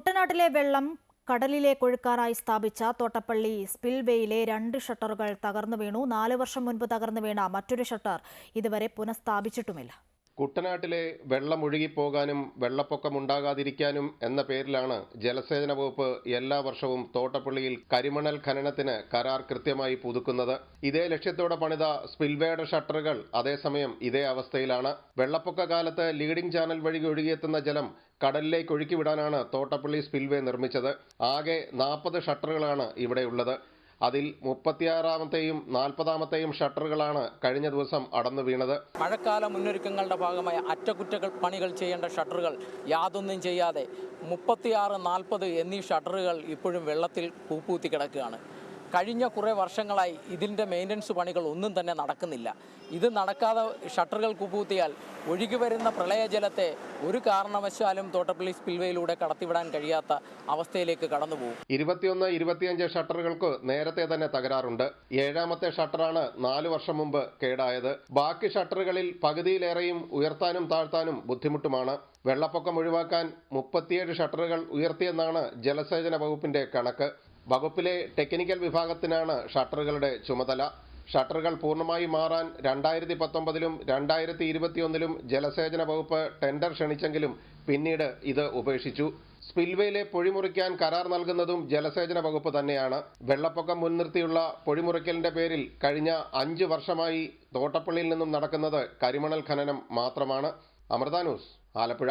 കുട്ടനാട്ടിലെ വെള്ളം കടലിലേക്ക് ഒഴുക്കാനായി സ്ഥാപിച്ച തോട്ടപ്പള്ളി സ്പിൽവേയിലെ രണ്ട് ഷട്ടറുകൾ തകർന്നു വീണു. നാല് വർഷം മുൻപ് തകർന്നു വീണ മറ്റൊരു ഷട്ടർ ഇതുവരെ പുനഃസ്ഥാപിച്ചിട്ടുമില്ല. കുട്ടനാട്ടിലെ വെള്ളമൊഴുകിപ്പോകാനും വെള്ളപ്പൊക്കമുണ്ടാകാതിരിക്കാനും എന്ന പേരിലാണ് ജലസേചന വകുപ്പ് എല്ലാ വർഷവും തോട്ടപ്പള്ളിയിൽ കരിമണൽ ഖനനത്തിന് കരാർ കൃത്യമായി പുതുക്കുന്നത്. ഇതേ ലക്ഷ്യത്തോടെ പണിത സ്പിൽവേയുടെ ഷട്ടറുകൾ അതേസമയം ഇതേ അവസ്ഥയിലാണ്. വെള്ളപ്പൊക്ക കാലത്ത് ലീഡിംഗ് ചാനൽ വഴി ഒഴുകിയെത്തുന്ന ജലം കടലിലേക്ക് ഒഴുക്കിവിടാനാണ് തോട്ടപ്പള്ളി സ്പിൽവേ നിർമ്മിച്ചത്. ആകെ നാൽപ്പത് ഷട്ടറുകളാണ് ഇവിടെയുള്ളത് അതിൽ മുപ്പത്തിയാറാമത്തെയും നാൽപ്പതാമത്തെയും ഷട്ടറുകളാണ് കഴിഞ്ഞ ദിവസം അടന്നു വീണത്. മഴക്കാല മുന്നൊരുക്കങ്ങളുടെ ഭാഗമായ അറ്റകുറ്റകൾ പണികൾ ചെയ്യേണ്ട ഷട്ടറുകൾ യാതൊന്നും ചെയ്യാതെ മുപ്പത്തിയാറ് നാൽപ്പത് എന്നീ ഷട്ടറുകൾ ഇപ്പോഴും വെള്ളത്തിൽ പൂപ്പൂത്തി കിടക്കുകയാണ്. കഴിഞ്ഞ കുറേ വർഷങ്ങളായി ഇതിന്റെ മെയിന്റനൻസ് പണികൾ ഒന്നും തന്നെ നടക്കുന്നില്ല. ഇത് നടക്കാതെ ഷട്ടറുകൾ കുപ്പൂത്തിയാൽ ഒഴുകി വരുന്ന പ്രളയജലത്തെ ഒരു കാരണവശാലും തോട്ടപ്പള്ളി സ്പിൽവേയിലൂടെ കടത്തിവിടാൻ കഴിയാത്ത അവസ്ഥയിലേക്ക് കടന്നുപോകും ഇരുപത്തിയൊന്ന് ഇരുപത്തിയഞ്ച് ഷട്ടറുകൾക്ക് നേരത്തെ തന്നെ തകരാറുണ്ട്. ഏഴാമത്തെ ഷട്ടറാണ് നാലു വർഷം മുമ്പ് കേടായത്. ബാക്കി ഷട്ടറുകളിൽ പകുതിയിലേറെയും ഉയർത്താനും താഴ്ത്താനും ബുദ്ധിമുട്ടുമാണ്. വെള്ളപ്പൊക്കം ഒഴിവാക്കാൻ മുപ്പത്തിയേഴ് ഷട്ടറുകൾ ഉയർത്തിയെന്നാണ് ജലസേചന വകുപ്പിന്റെ കണക്ക്. വകുപ്പിലെ ടെക്നിക്കൽ വിഭാഗത്തിനാണ് ഷട്ടറുകളുടെ ചുമതല. ഷട്ടറുകൾ പൂർണമായി മാറാൻ രണ്ടായിരത്തി പത്തൊമ്പതിലും രണ്ടായിരത്തി ഇരുപത്തിയൊന്നിലും ജലസേചന വകുപ്പ് ടെൻഡർ ക്ഷണിച്ചെങ്കിലും പിന്നീട് ഇത് ഉപേക്ഷിച്ചു. സ്പിൽവേയിലെ പൊഴിമുറിക്കാൻ കരാർ നൽകുന്നതും ജലസേചന വകുപ്പ് തന്നെയാണ്. വെള്ളപ്പൊക്കം മുൻനിർത്തിയുള്ള പൊഴിമുറിക്കലിന്റെ പേരിൽ കഴിഞ്ഞ അഞ്ച് വർഷമായി തോട്ടപ്പള്ളിയിൽ നിന്നും നടക്കുന്നത് കരിമണൽ ഖനനം മാത്രമാണ്. അമൃത ന്യൂസ് ആലപ്പുഴ.